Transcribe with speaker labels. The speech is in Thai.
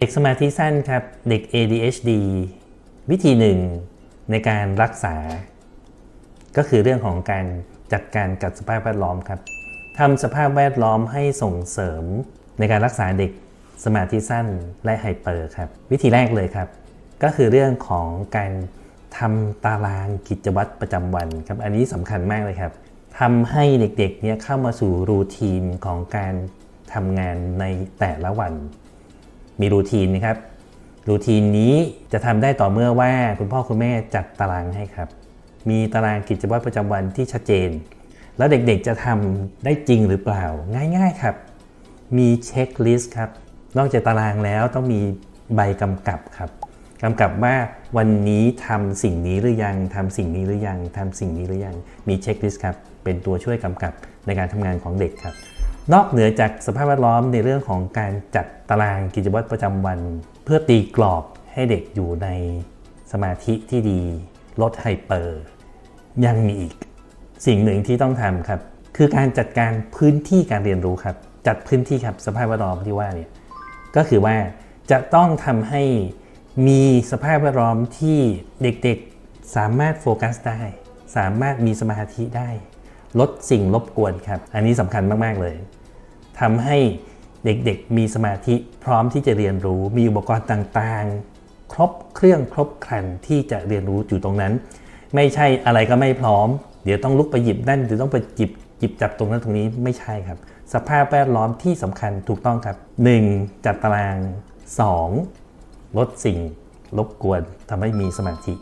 Speaker 1: เด็กสมาธิสั้นครับ เด็ก ADHD วิธีหนึ่งในการรักษา ก็คือเรื่องของการจัดการกับสภาพแวดล้อมครับทำสภาพแวดล้อมให้ส่งเสริมในการรักษาเด็กสมาธิสั้นและไฮเปอร์ครับ วิธีแรกเลยครับ ก็คือเรื่องของการทำตารางกิจวัตรประจำวันครับ อันนี้สำคัญมากเลยครับทำให้เด็กๆเนี่ยเข้ามาสู่รูทีนของการทำงานในแต่ละวัน มีรูทีนนะครับรูทีนนี้จะทำได้ต่อเมื่อว่าคุณพ่อคุณแม่จัดตารางให้ครับ มีตารางกิจวัตรประจำวันที่ชัดเจน แล้วเด็กๆจะทำได้จริงหรือเปล่าง่ายๆครับ มีเช็คลิสต์ครับ นอกจากตารางแล้วต้องมีใบกำกับครับกำกับว่าวันนี้ทำสิ่งนี้หรือยังทำสิ่งนี้หรือยังทำสิ่งนี้หรือยัง มีเช็คลิสต์ครับ เป็นตัวช่วยกำกับในการทำงานของเด็กครับ นอกเหนือจากสภาพแวดล้อมในเรื่องของการจัดตารางกิจวัตรประจำวัน เพื่อตีกรอบให้เด็กอยู่ในสมาธิที่ดี ลดไฮเปอร์ ยังมีอีก สิ่งหนึ่งที่ต้องทำครับ คือการจัดการพื้นที่การเรียนรู้ครับ จัดพื้นที่ครับสภาพแวดล้อมที่ว่าเนี่ยก็คือว่าจะต้องทำให้มีสภาพแวดล้อมที่เด็กๆสามารถโฟกัสได้ สามารถมีสมาธิได้ ลดสิ่งรบกวนครับ อันนี้สำคัญมาก ๆ เลยทำให้เด็กๆ มีสมาธิพร้อมที่จะเรียนรู้ มีอุปกรณ์ต่างๆ ครบเครื่องครบครันที่จะเรียนรู้อยู่ตรงนั้น ไม่ใช่อะไรก็ไม่พร้อม เดี๋ยวต้องลุกไปหยิบนั่นเดี๋ยวต้องไปหยิบหยิบจับตรงนั้นตรงนี้ไม่ใช่ครับ สภาพแวดล้อมที่สำคัญถูกต้องครับ 1. จัดตาราง 2. ลดสิ่งรบกวนทำให้มีสมาธิ